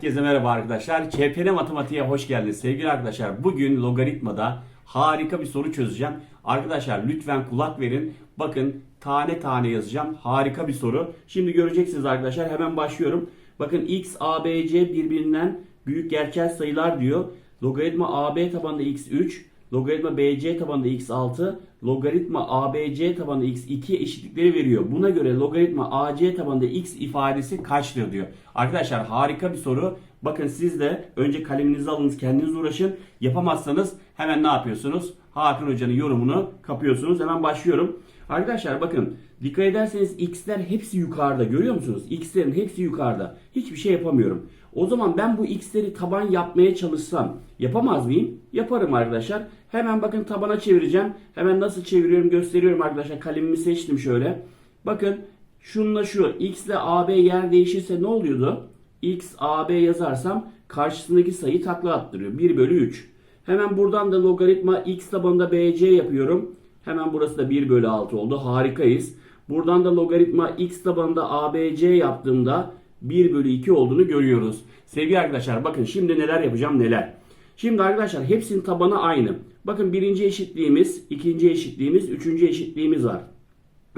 Herkese merhaba arkadaşlar. CPN Matematiğe hoş geldiniz sevgili arkadaşlar. Bugün logaritmada harika bir soru çözeceğim. Arkadaşlar lütfen kulak verin. Bakın tane tane yazacağım. Harika bir soru. Şimdi göreceksiniz arkadaşlar. Hemen başlıyorum. Bakın x, a, b, c birbirinden büyük gerçel sayılar diyor. Logaritma ab tabanında x3, logaritma bc tabanında x6, logaritma abc tabanında x2 eşitlikleri veriyor. Buna göre logaritma ac tabanında x ifadesi kaçtır diyor. Arkadaşlar harika bir soru. Bakın siz de önce kaleminizi alınız kendiniz uğraşın. Yapamazsanız hemen ne yapıyorsunuz? Hakan Hoca'nın yorumunu kapıyorsunuz. Hemen başlıyorum. Arkadaşlar bakın dikkat ederseniz x'ler hepsi yukarıda görüyor musunuz? X'lerin hepsi yukarıda. Hiçbir şey yapamıyorum. O zaman ben bu x'leri taban yapmaya çalışsam yapamaz mıyım? Yaparım arkadaşlar. Hemen bakın tabana çevireceğim. Hemen nasıl çeviriyorum gösteriyorum arkadaşlar. Kalemimi seçtim şöyle. Bakın şununla şu x ile ab yer değişirse ne oluyordu? x ab yazarsam karşısındaki sayı takla attırıyor. 1 bölü 3. Hemen buradan da logaritma x tabanında bc yapıyorum. Hemen burası da 1 bölü 6 oldu. Harikayız. Buradan da logaritma x tabanında abc yaptığımda 1 bölü 2 olduğunu görüyoruz. Sevgili arkadaşlar bakın şimdi neler yapacağım neler. Şimdi arkadaşlar hepsinin tabanı aynı. Bakın birinci eşitliğimiz, ikinci eşitliğimiz, üçüncü eşitliğimiz var.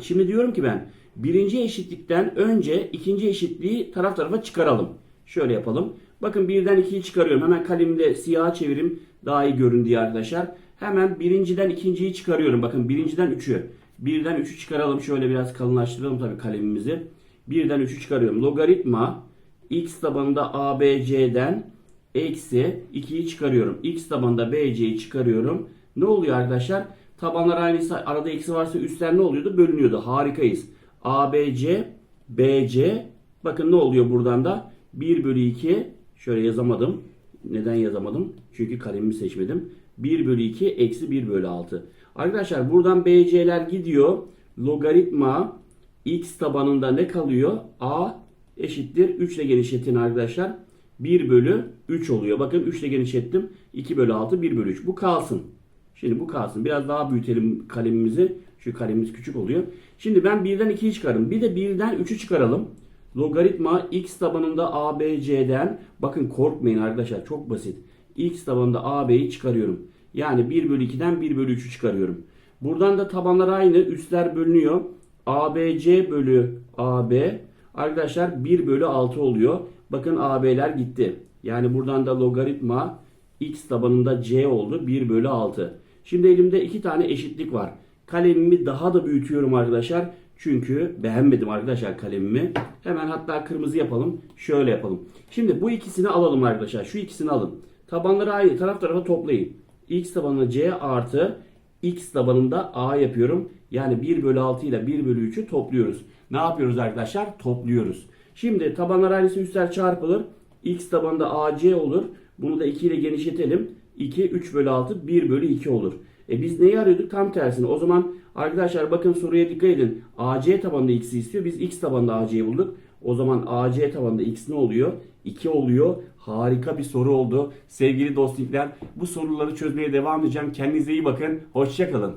Şimdi diyorum ki ben birinci eşitlikten önce ikinci eşitliği taraf tarafa çıkaralım. Şöyle yapalım. Bakın birden ikiyi çıkarıyorum. Hemen kalemimde siyaha çevirim daha iyi görün diye arkadaşlar. Hemen birinciden ikinciyi çıkarıyorum. Bakın birinciden üçü. Birden üçü çıkaralım. Şöyle biraz kalınlaştıralım tabii kalemimizi. Birden üçü çıkarıyorum. Logaritma x tabanında abc'den eksi 2'yi çıkarıyorum. x tabanında bc'yi çıkarıyorum. Ne oluyor arkadaşlar? Tabanlar aynıysa arada eksi varsa üstler ne oluyordu? Bölünüyordu. Harikayız. ABC, BC bakın ne oluyor buradan da? 1 bölü 2 şöyle yazamadım. Neden yazamadım? Çünkü kalemimi seçmedim. 1 bölü 2 eksi 1 bölü 6. Arkadaşlar buradan BC'ler gidiyor. Logaritma x tabanında ne kalıyor? A eşittir 3 ile genişletin arkadaşlar. 1 bölü 3 oluyor. Bakın 3 ile genişlettim. 2 bölü 6 1 bölü 3. Bu kalsın. Şimdi bu kalsın. Biraz daha büyütelim kalemimizi. Şu kalemimiz küçük oluyor. Şimdi ben 1'den 2'yi çıkarım. Bir de 1'den 3'ü çıkaralım. Logaritma x tabanında ABC'den bakın korkmayın arkadaşlar çok basit. x tabanında AB'yi çıkarıyorum. Yani 1 bölü 2'den 1 bölü 3'ü çıkarıyorum. Buradan da tabanlar aynı. Üstler bölünüyor. ABC bölü AB arkadaşlar 1 bölü 6 oluyor. Bakın AB'ler gitti. Yani buradan da logaritma x tabanında c oldu. 1 bölü 6. Şimdi elimde iki tane eşitlik var. Kalemimi daha da büyütüyorum arkadaşlar. Çünkü beğenmedim arkadaşlar kalemimi. Hemen hatta kırmızı yapalım. Şöyle yapalım. Şimdi bu ikisini alalım arkadaşlar. Şu ikisini alın. Tabanları aynı taraf tarafa toplayın. x tabanına c artı x tabanında a yapıyorum. Yani 1 bölü 6 ile 1 bölü 3'ü topluyoruz. Ne yapıyoruz arkadaşlar? Topluyoruz. Şimdi tabanlar aynısı üstler çarpılır. x tabanında ac olur. Bunu da 2 ile genişletelim. 2, 3 bölü 6, 1 bölü 2 olur. E biz neyi arıyorduk? Tam tersini. O zaman arkadaşlar bakın soruya dikkat edin. AC tabanında x'i istiyor. Biz x tabanında AC'yi bulduk. O zaman AC tabanında x ne oluyor? 2 oluyor. Harika bir soru oldu. Sevgili dostlikler bu soruları çözmeye devam edeceğim. Kendinize iyi bakın. Hoşçakalın.